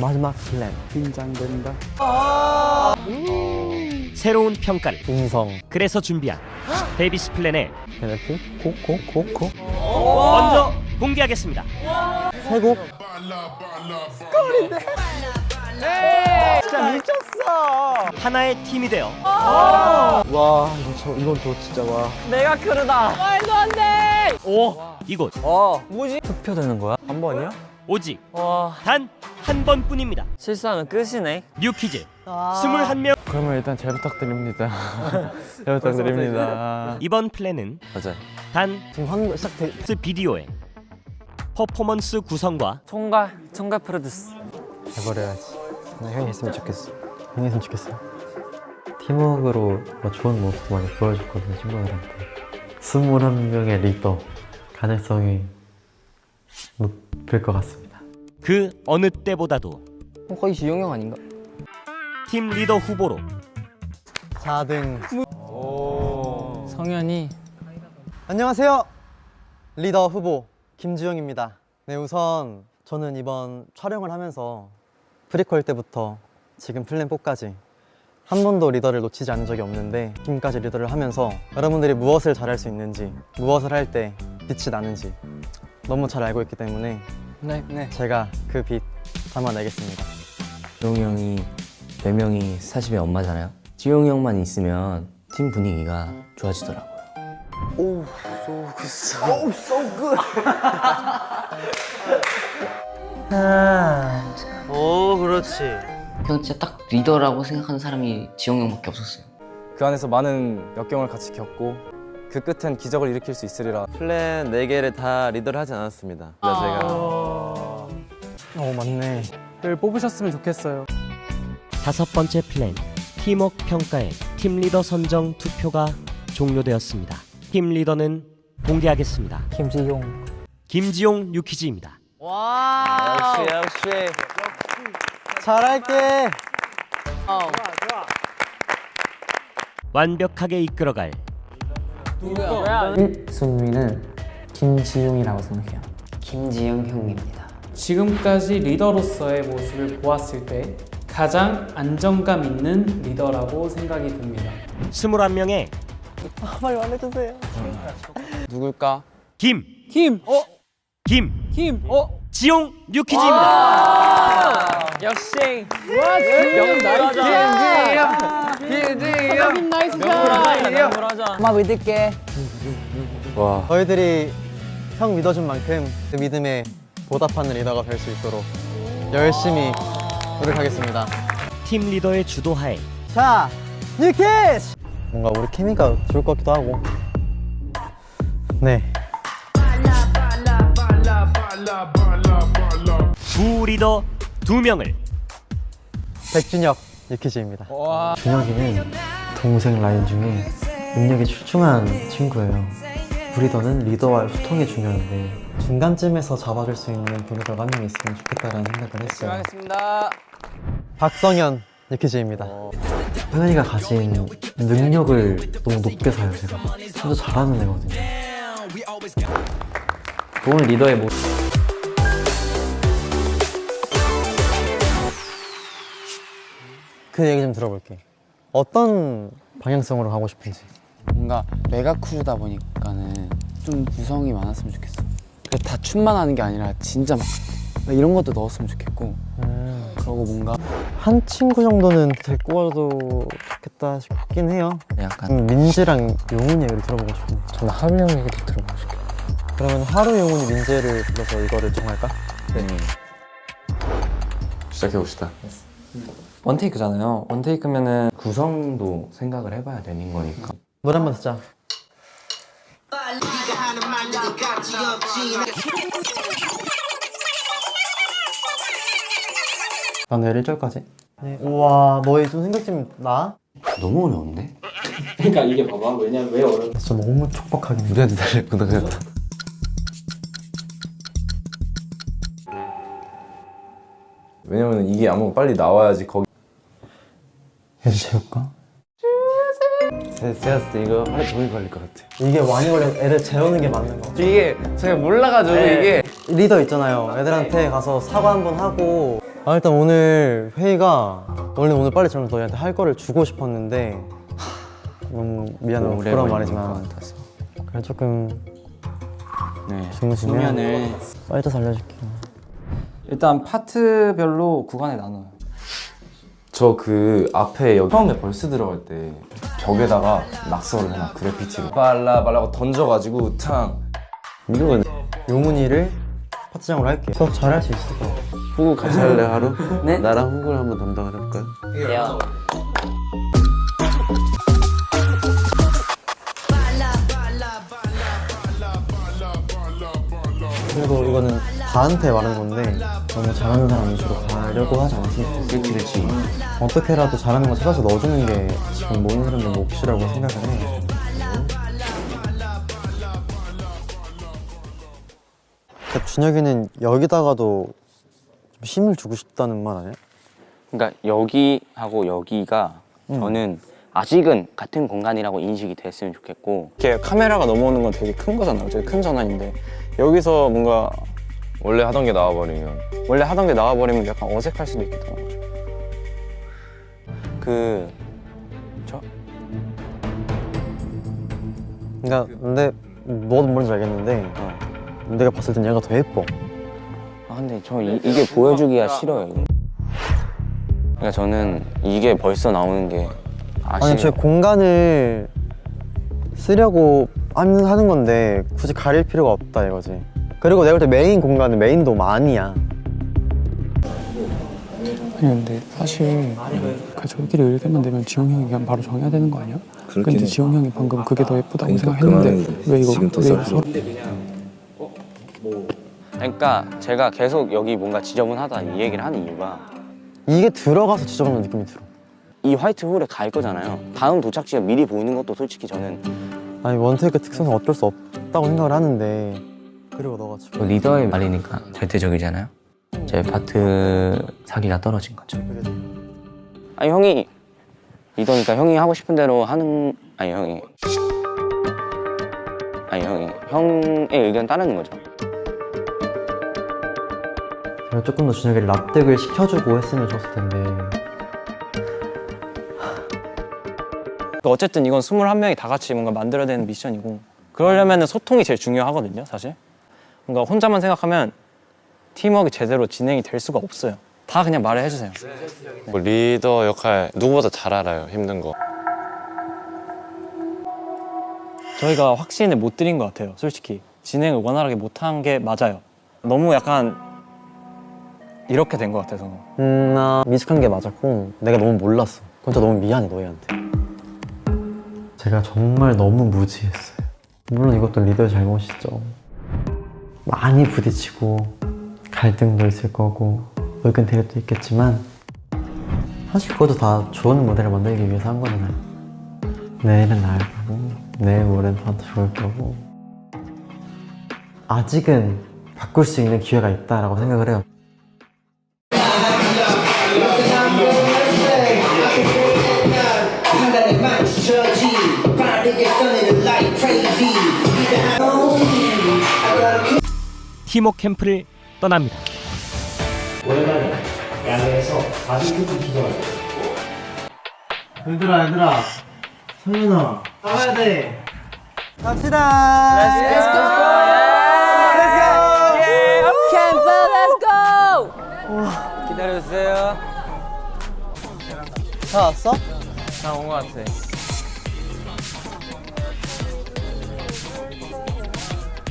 마지막 플랜. 긴장된다. 새로운 평가를. 인성. 그래서 준비한 데이비스 플랜의 베네핏 코코코코 먼저 공개하겠습니다. 세곡. 진짜 미쳤어. 하나의 팀이 되어. 와 이거 저 이건 저 진짜 와. 내가 그러다. 이곳. 어, 뭐지? 투표되는 거야? 한 번이야? 오직 와, 단 한 번뿐입니다. 실수하면 끝이네. 뉴퀴즈 21명. 그러면 일단 잘 부탁드립니다. 잘 부탁드립니다. 이번 플랜은 맞아요. 단 지금 한국 시작돼. 비디오의 퍼포먼스 구성과 총괄, 총괄 프로듀스. 해버려야지. 나 형이 했으면 좋겠어. 형이 했으면 좋겠어. 팀워크로 뭐 좋은 모습도 많이 보여줬거든요 친구들한테. 21명의 리더 가능성이 높 을것 같습니다. 그 어느 때보다도 거의 지용 형 아닌가? 팀 리더 후보로 4등. 성현이. 안녕하세요. 리더 후보 김주영입니다. 네 우선 저는 이번 촬영을 하면서 프리퀄 때부터 지금 플랜 4까지 한 번도 리더를 놓치지 않은 적이 없는데 지금까지 리더를 하면서 여러분들이 무엇을 잘할 수 있는지 무엇을 할 때 빛이 나는지 너무 잘 알고 있기 때문에 네, 네. 제가 그 빛 담아내겠습니다 지용이 형이 네 명이 사십의 엄마잖아요. 지용이 형만 있으면 팀 분위기가 좋아지더라고요. 오, 그렇지. 그냥 진짜 딱 리더라고 생각하는 사람이 지영 형밖에 없었어요. 그 안에서 많은 역경을 같이 겪고 그 끝엔 기적을 일으킬 수 있으리라 플랜 4개를 다 리더를 하지 않았습니다. 제가 어 맞네 를 뽑으셨으면 좋겠어요 다섯 번째 플랜 팀워크 평가의 팀 리더 선정 투표가 종료되었습니다. 팀 리더는 공개하겠습니다. 김지용. 김지용 뉴퀴즈입니다. 와. 역시 역시 잘할게 완벽하게 이끌어갈 누구야? 1순위는 김지용이라고 생각해요. 김지영 형입니다. 지금까지 리더로서의 모습을 보았을 때 가장 안정감 있는 리더라고 생각이 듭니다. 21명의 누굴까? 김, 김! 어? 김, 김! 어? 지용 뉴퀴즈입니다. 역시. 명 나이스! 김지용. 나이스. 명불하자. 엄마 믿을게. 와 너희들이 형 믿어준 만큼 그 믿음에 보답하는 리더가 될 수 있도록 열심히 노력하겠습니다. 팀 리더의 주도하에 자, 뉴키즈! 뭔가 우리 케미가 좋을 것 같기도 하고. 네. 부 리더 두 명을 백준혁 뉴키즈입니다. 준혁이는 동생 라인 중에 능력이 출중한 친구예요. 브리더는 리더와 소통이 중요한데 중간쯤에서 잡아줄 수 있는 브리더가 한 명 있으면 좋겠다라는 생각을 했어요. 하겠습니다. 박성현 뉴키즈입니다. 현현이가 가진 능력을 너무 높게 사요 제가. 진짜 잘하는 애거든요. 좋은 리더의 모습. 그 얘기 좀 들어볼게. 어떤 방향성으로 가고 싶은지. 뭔가 메가 크루다 보니까는 좀 구성이 많았으면 좋겠어. 그게 다 춤만 하는 게 아니라 진짜 막 이런 것도 넣었으면 좋겠고 그러고 뭔가 한 친구 정도는 데리고 와도 좋겠다 싶긴 해요. 약간 음, 민지랑 용훈이 얘기를 들어보고 싶네. 저는 하루 형 얘기도 들어보고 싶어. 그러면 하루 용훈이 민지를 불러서 이거를 정할까? 시작해 봅시다 원테이크잖아요. 원테이크면은 구성도 생각을 해봐야 되는 거니까. 노래 한번 듣자. 난왜 1절까지? 네. 우와, 너희 좀 생각 좀 나? 너무 어려운데? 그러니까 이게 봐봐. 왜냐면 왜 어려운 진짜 너무 촉박하긴 해. 우리한테 달릴 구독했다. 왜냐면 이게 아무 빨리 나와야지 거기 얘도 재울까? 제가 봤을 때 이거 하루 종일 걸릴 것 같아. 이게 많이 걸리면 애들 재우는 게 맞는 거. 이게 제가 몰라가지고 이게 리더 있잖아요. 애들한테 가서 사과 한 번 하고 아 일단 오늘 회의가 원래 오늘 빨리 저는 너희한테 할 거를 주고 싶었는데 하, 너무 미안하고 오래 부끄러운 말이지만 것 같아서. 그래 조금 네. 주무시면 수면을 빨리 살려줄게요 일단 파트별로 구간에 나눠요. 저 그 앞에 여기 처음에 벌스 들어갈 때 벽에다가 낙서를 해놔 그래피티로 빨라 빨라고 던져가지고 탕 이건 용훈이를 파트장으로 할게 너 잘할 수 있을 거야 후구 같이 할래 하루? 네? 나랑 후구를 한번 담당을 할까? 그래도 이거는 다한테 말한 건데 너무 잘하는 사람 위주로 가려고 하지 않았으면 좋겠어 그렇지 그렇지. 어떻게라도 잘하는 거 찾아서 넣어주는 게 지금 모든 사람들 몫이라고 생각을 해 그러니까 준혁이는 여기다가도 좀 힘을 주고 싶다는 말 아니야? 그러니까 여기하고 여기가 저는 아직은 같은 공간이라고 인식이 됐으면 좋겠고 이렇게 카메라가 넘어오는 건 되게 큰 거잖아요. 되게 큰 전환인데 여기서 뭔가 원래 하던 게 나와버리면 원래 하던 게 나와버리면 약간 어색할 수도 있겠다. 그 그러니까 근데 너도 뭔지 알겠는데 내가 봤을 땐 얘가 더 예뻐 아 근데 저 이, 이게 보여주기가 싫어요. 이거. 그러니까 저는 이게 벌써 나오는 게 아니 아쉬워요. 제 공간을 쓰려고 하는 하는 건데 굳이 가릴 필요가 없다 이거지. 그리고 내가 볼 때 메인 공간은 메인도 많이야. 아니 근데 사실 그 저희끼리 의견만 내면 지용 형이 그냥 바로 정해야 되는 거 아니야? 근데 지용 형이 방금 그게 더 예쁘다고 생각했는데 왜 이거 왜 이거 서로 그러니까 제가 계속 여기 뭔가 지저분하다 이 얘기를 하는 이유가 이게 들어가서 지저분한 느낌이 들어. 이 화이트 홀에 갈 거잖아요. 다음 도착지가 미리 보이는 것도 솔직히 저는 아니 원테이크 특성은 어쩔 수 없다고 생각을 하는데 그리고 너가 저 지금 리더의 말이니까 절대적이잖아요. 제 파트 사기가 떨어진 거죠. 아니 형이 리더니까 형이 하고 싶은 대로 하는 아니 형이 아니 형이 형의 의견 따르는 거죠. 제가 조금 더 준혁이를 납득을 시켜주고 했으면 좋았을 텐데 어쨌든 이건 21명이 다 같이 뭔가 만들어야 되는 미션이고 그러려면 소통이 제일 중요하거든요 사실. 뭔가 혼자만 생각하면 팀워크가 제대로 진행이 될 수가 없어요. 다 그냥 말을 해주세요. 뭐 리더 역할 누구보다 잘 알아요 힘든 거. 저희가 확신을 못 드린 것 같아요 솔직히. 진행을 원활하게 못한 게 맞아요. 너무 약간 이렇게 된 것 같아서. 음, 나 미숙한 게 맞았고 내가 너무 몰랐어. 그건 진짜 너무 미안해 너희한테 제가 정말 너무 무지했어요. 물론 이것도 리더의 잘못이죠. 많이 부딪히고 갈등도 있을 거고 의견 대립도 있겠지만 사실 그것도 다 좋은 모델을 만들기 위해서 한 거잖아요. 내일은 나을 거고 내일 모레는 더 좋을 거고. 아직은 바꿀 수 있는 기회가 있다라고 생각을 해요 팀워크 캠프를 떠납니다. 얘들아 얘들아. 성윤아. 나가야 돼. 갑시다. Let's go. 기다려주세요. 다 왔어? 다 온 것 같아.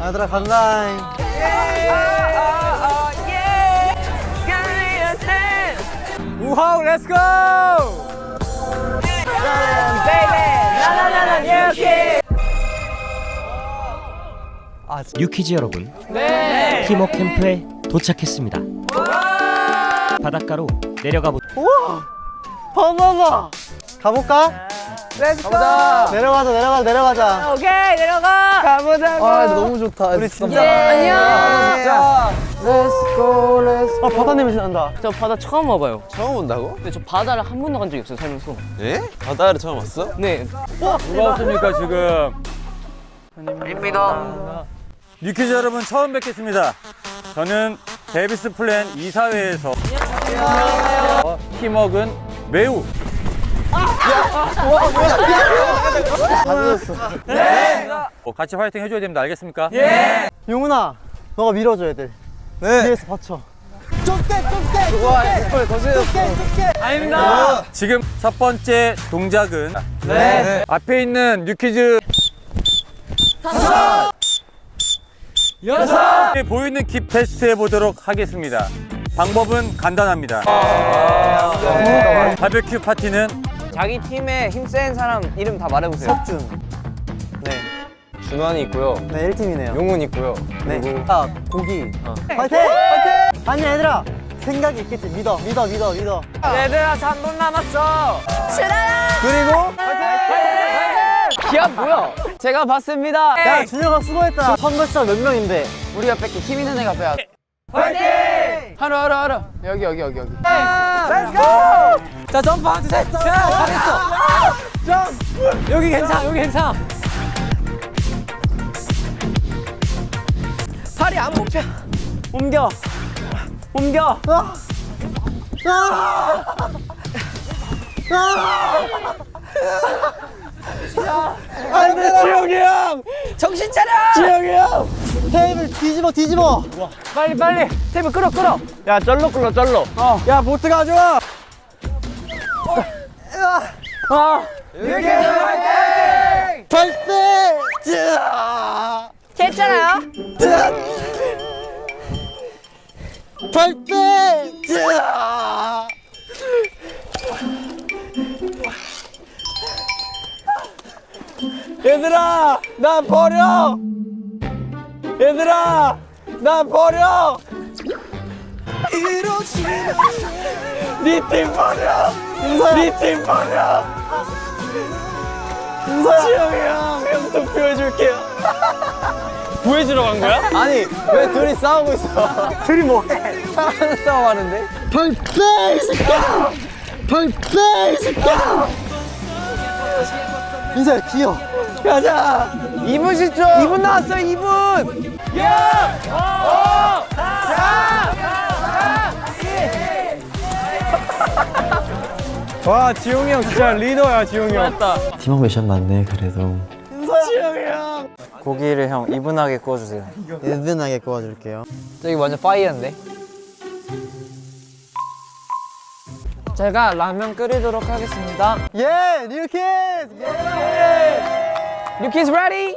얘들아 간다 우하우 렛츠고! 유퀴즈 여러분, 팀워크 캠프에 도착했습니다. 바닷가로 내려가 보. 봐봐봐 가볼까? 렛츠고 내려가자 내려가자 내려가자 오케이, 내려가! 가보자고! 아 너무 좋다 우리 진짜 안녕! 진짜 렛츠고 렛츠고 아 바다 냄새 난다 저 바다 처음 와봐요. 처음 온다고? 근데 저 바다를 한 번도 간 적이 없어요, 살면서. 예? 바다를 처음 왔어? 네. 누가 왔습니까 지금? 입니다. 유퀴즈 여러분 처음 뵙겠습니다. 저는 데비스 플랜 이사회에서 어, 팀워크는 매우 어, 같이 화이팅 해줘야 됩니다. 알겠습니까? 용훈아, 너가 밀어줘야 돼. 네. 뒤에서 받쳐. 아닙니다. 지금 첫 번째 동작은 네. 앞에 있는 뉴키즈 여섯 보이는 킵 테스트 해보도록 하겠습니다. 방법은 간단합니다. 바베큐 파티는 자기 팀에 힘센 사람 이름 다 말해보세요. 석준. 네. 준환이 있고요. 네, 1팀이네요. 용훈 있고요. 네. 아, 고기. 화이팅! 화이팅! 아니, 얘들아. 생각이 있겠지. 믿어, 믿어, 믿어, 믿어. 얘들아 3분 남았어. 그리고 기합 뭐야? 제가 봤습니다. 야, 준혁아 수고했다. 선발사 몇 명인데? 우리가 뺏기 힘 있는 애가 빼야 돼 화이팅! 하루 하루 하루 여기 여기 여기 여기 자 점프 하나 둘셋 자 잘했어. 점. 여기 괜찮아 여기 괜찮아. 팔이 안 뽑혀. 옮겨. 옮겨. 안돼, 지영이 형! 정신 차려. 지영이 형! 테이블 뒤집어, 뒤집어! 빨리 빨리 테이블 끌어 끌어. 야, 쩔로 끌어, 쩔로. 어. 야, 보트 가져와! 아! 이렇게 화이팅! 괜찮아요? 화이팅! 자! 얘들아, 나 버려! 얘들아, 나 버려! 니팀 버려! 니팀 버려! 지영이 형, 형 투표해줄게요. 구해주러 간 거야? 아니, 왜 둘이 싸우고 있어? 둘이 뭐해? 사랑하는 싸움 하는데? 발빼, 이 새끼야! 발빼, 이 새끼야! 인사야, 귀여워. 가자! 2분 10초! 2분 나왔어, 2분! 와 지용이 형 진짜 리더야 지용이 형. 팀워크 미션 맞네, 그래도. 고기를 형 이분하게 구워주세요. 든든하게 구워줄게요. 저기 완전 파이어인데. 제가 라면 끓이도록 하겠습니다. 예! 뉴키즈! 예! 뉴키즈 ready?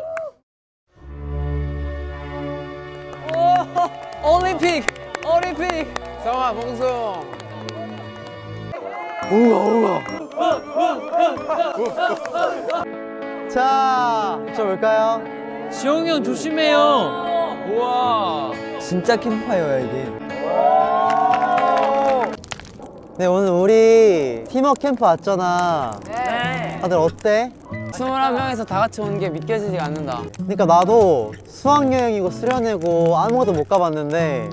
오, 올림픽, 올림픽. 성아 봉 숭 자, 저 볼까요? 지영이 형 조심해요. 우와. 진짜 캠파이어야 이게. 네 오늘 우리 팀워크 캠프 왔잖아. 네. 다들 어때? 21명에서 다 같이 오는 게 믿겨지지가 않는다 그러니까 나도 수학여행이고 수련회고 아무것도 못 가봤는데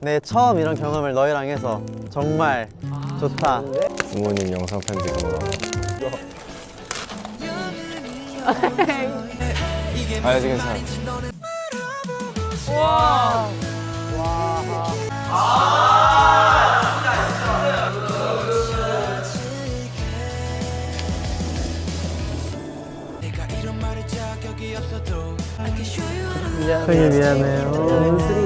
내 처음 이런 경험을 너희랑 해서 정말 좋다. 부모님 영상 편집으로. 아직 괜찮아. 형이 미안해요.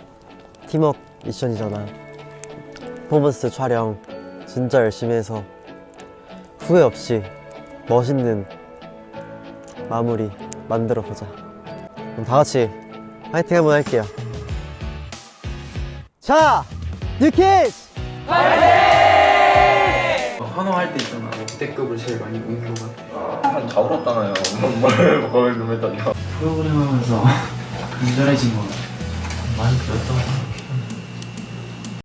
팀워크 미션이잖아. 퍼포먼스 촬영 진짜 열심히 해서 후회 없이 멋있는 마무리 만들어 보자. 그럼 다 같이 파이팅 한번 할게요. 자, 뉴키즈! 파이팅! 환호할 때 있잖아 역대급으로 제일 많이 우는 것 같아 다 울었잖아요. 뭘 거기 눈에 떠냐. 프로그램 하면서 간절해진 건 많이 들었다고 생각해